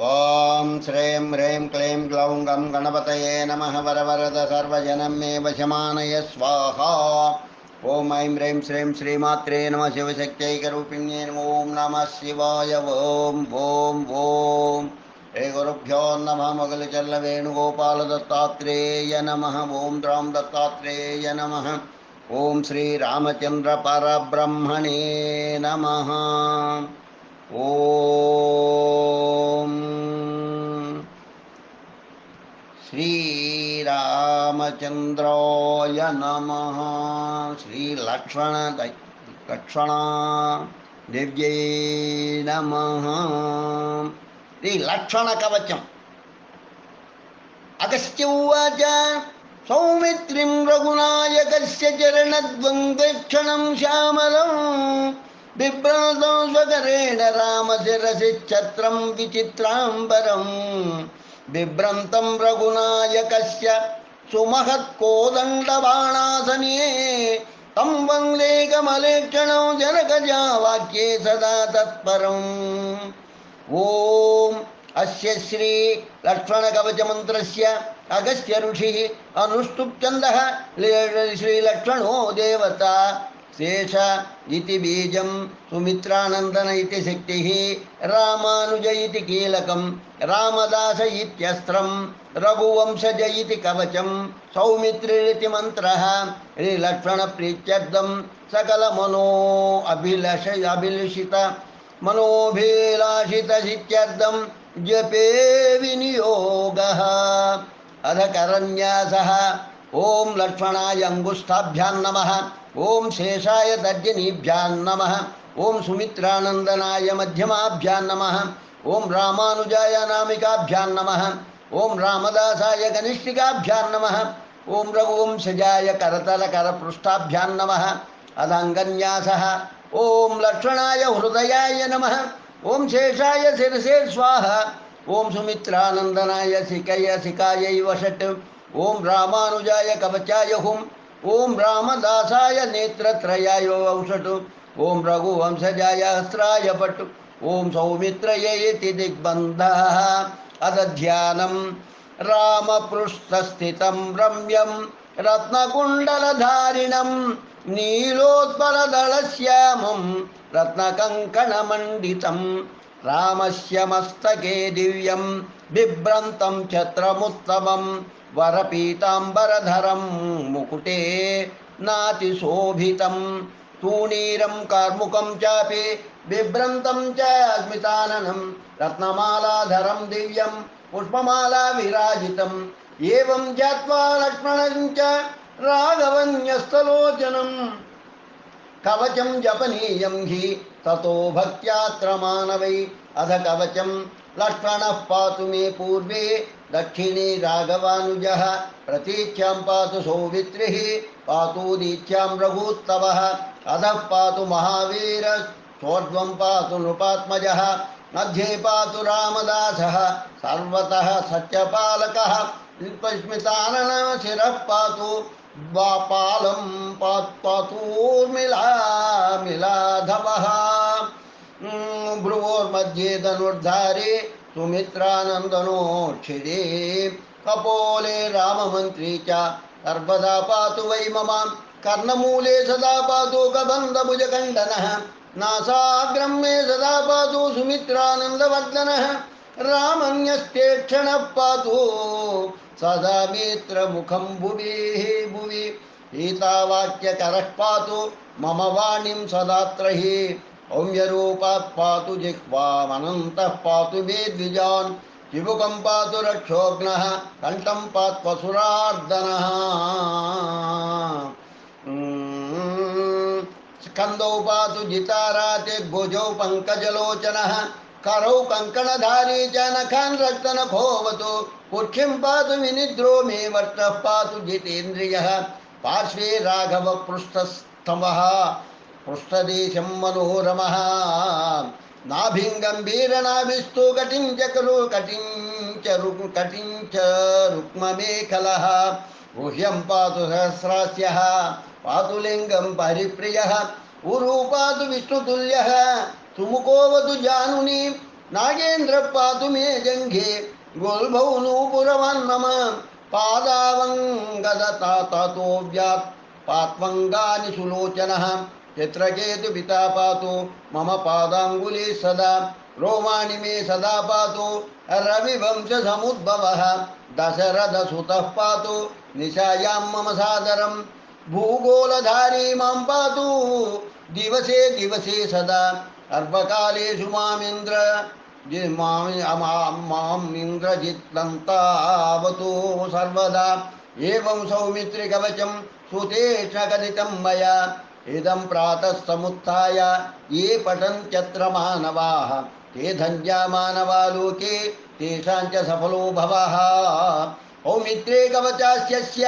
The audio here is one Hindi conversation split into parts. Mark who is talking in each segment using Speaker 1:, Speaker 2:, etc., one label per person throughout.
Speaker 1: ॐ श्रीं ह्रीं क्लीं ग्लौं गं गणपतये नमः वरवरद सर्वजनं मे वशमानय स्वाहा। ॐ ऐं ह्रीं श्रीं श्रीमात्रे नमः शिवशक्त्यैकरूपिण्ये नमो नमः शिवाय। ॐ ॐ ॐ हे गुरुभ्यो नमः वेणुगोपालदत्तात्रेय नमः। ॐ द्रां दत्तात्रेय नमः। ॐ श्रीरामचन्द्रपरब्रह्मणे नमः। ॐ श्रीरामचन्द्राय नमः। श्रीलक्ष्मण लक्ष्मणा दिव्यै नमः। श्रीलक्ष्मणकवचम् अगस्त्य उवाच सौमित्रिं रघुनायकस्य चरणद्वन्द्वेक्षणं श्यामलं। बिभ्रतं स्वकरेण रामशिरसि छत्रं विचित्राम्बरम्। बिभ्रन्तं रघुनायकस्य सुमहत्कोदण्डबाणासने तं वंदे कमलेक्षणौ जनकजा वाक्ये सदा तत्परम्। ॐ अस्य श्री लक्ष्मणकवचमन्त्रस्य अनुष्टुप्छन्दः श्रीलक्ष्मणो देवता। शेष इति बीजं सुमित्रानन्दन इति शक्तिः, रामानुज इति कीलकं, रामदास इत्यस्त्रं रघुवंशज इति कवचं, सौमित्रिरिति मन्त्रः श्रीलक्ष्मणप्रीत्यर्थं सकलमनो अभिलष अभिलषित मनोभिलाषितसित्यर्थं जपे विनियोगः। अध करन्यासः, ॐ लक्ष्मणाय अङ्गुष्ठाभ्यां नमः। ॐ शेषाय तर्जनीभ्यां नमः। ॐ सुमित्रानन्दनाय मध्यमाभ्यां नमः। ॐ रामानुजाय नामिकाभ्यां नमः। ॐ रामदासाय कनिष्ठिकाभ्यां नमः। ॐ रघुवंशजाय करतलकरपृष्ठाभ्यां नमः। अदङ्गन्यासः। ॐ लक्ष्मणाय हृदयाय नमः। ॐ शेषाय शिरसे स्वाहा। ॐ सुमित्रानन्दनाय सिकय सिकायै वषट्। ॐ रामानुजाय कवचाय हुम्। ॐ रामदासाय नेत्रत्रयाय औषट् ॐ रघुवंशजाय हस्राय पट्। ॐ सौमित्रय इति दिग्बन्धः। अदध्यानं रामपृष्ठस्थितं रम्यं रत्नकुण्डलधारिणं नीलोत्पलदलश्यामं रत्नकङ्कणमण्डितं रामस्य मस्तके दिव्यं बिभ्रन्तं छत्रमुत्तमं वरपीताम्बरधरं मुकुटे नातिशोभितं, तूणीरं कार्मुकं चापि बिभ्रन्तं च स्मिताननं रत्नमालाधरं पुष्पमाला विराजितम् एवं ज्ञात्वा लक्ष्मणं च राघवन्यस्तलोचनं कवचं जपनीयं हि, ततो भक्त्यात्र मानवै अध कवचं लक्ष्मणः पातु मे पूर्वे दक्षिणे राघवानुजः प्रतीच्यां पातु सौमित्रिः पातूदीच्यां रघूत्तवः अधः पातु महावीर सोर्ध्वं पातु नृपात्मजः, मध्ये पातु रामदासः, सर्वतः सत्यपालकः शिरः पातु पालं पातूर्मिला मिलाधवः। भ्रुवोर्मध्ये धनुर्धारे सुमित्रानन्दनोक्षिरे कपोले राममन्त्री च, सर्वदा पातु वै मम। कर्णमूले सदा पातु कबन्धभुजखण्डनः नासाग्रं मे सदा पातु सुमित्रानन्दवर्धनः। रामन्यस्ते क्षणः पातु सदा मित्रमुखं भुवि भुवि। गीतावाक्यकरः पातु मम वाणीं सदात्र हि औम्यरूपात् पातु जिह्वामनन्तः पातु मे द्विजान् चिबुकं पातु रक्षोघ्नः कण्ठं पात्वसुरार्दनः स्कन्दौ पातु जिताराते भुजौ पङ्कजलोचनः, करौ कङ्कणधारी च नखान् रक्तनखोवतु कुक्षिं पातु विनिद्रो मे वर्तः पातु जितेन्द्रियः, पार्श्वे राघवपृष्ठस्तवः पृष्ठदेशं मनोरमः। नाभिं गम्भीरनाभिस्तु कटिं च खलु कटिं च रुक् कटिं च रुक्ममेखलः। गुह्यं पातु सहस्रास्यः, पातु लिङ्गं परिप्रियः। उरू पातु विष्णुतुल्यः जानुनि। नागेन्द्र पातु मे जङ्घे। गोल्भौ नूपुरवान् मम पादावङ्गदतातो व्यात् सुलोचनः। चित्रकेतु पिता पातु मम पादाङ्गुली सदा, रोमाणि मे सदा पातु। रविवंशसमुद्भवः दशरथसुतः पातु। निशायां मम सादरं, भूगोलधारी माँ पातु। दिवसे दिवसे सदा अर्वकालेषु मामिन्द्र, जि- माम् अमां- सर्वदा। एवं सौमित्रिकवचं सुतेष्णकथितं मया। इदं प्रातः समुत्थाय ये पठन्त्यत्र मानवाः। ते धन्या मानवा लोके, तेषां च सफलो भवः। औमित्रे कवचास्यस्य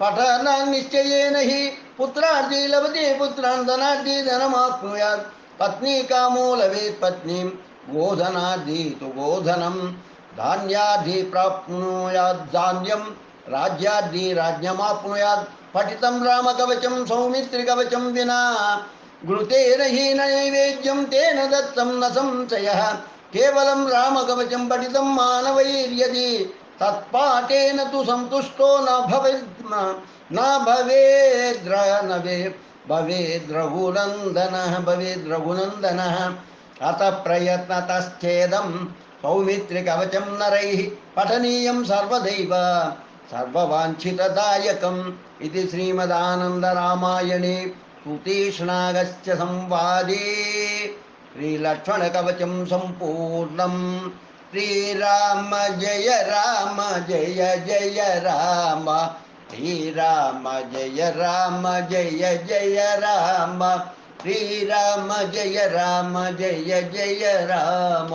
Speaker 1: पठनान्निश्चयेन हि पुत्रार्थे लभते, पुत्रान् धनार्थे धनमाप्नुयात्। पत्नी कामो लभेत् पत्नीं गोधनार्थे तु गोधनं। धान्यार्थे प्राप्नुयात् धान्यं राज्यार्थे राज्यमाप्नुयात् पठितं रामकवचं, सौमित्रिकवचं विना। घृतेन हीन नैवेद्यं, तेन दत्तं न संशयः। केवलं रामकवचं पठितं मानवैर्यदि। तत्पाठेन तु सन्तुष्टो न भवेत् न भवेद्र, न वे, भवेद्रघुनन्दनः भवेद्रघुनन्दनः। अतः प्रयत्नतश्चेदं सौमित्रिकवचं नरैः पठनीयं सर्वदैव। सर्ववाञ्छितदायकम् इति श्रीमदानन्दरामायणे सुतीक्ष्णागश्च संवादे श्रीलक्ष्मणकवचं सम्पूर्णम् श्रीराम जय राम जय जय राम श्रीराम जय राम जय जय राम श्रीराम जय राम जय जय राम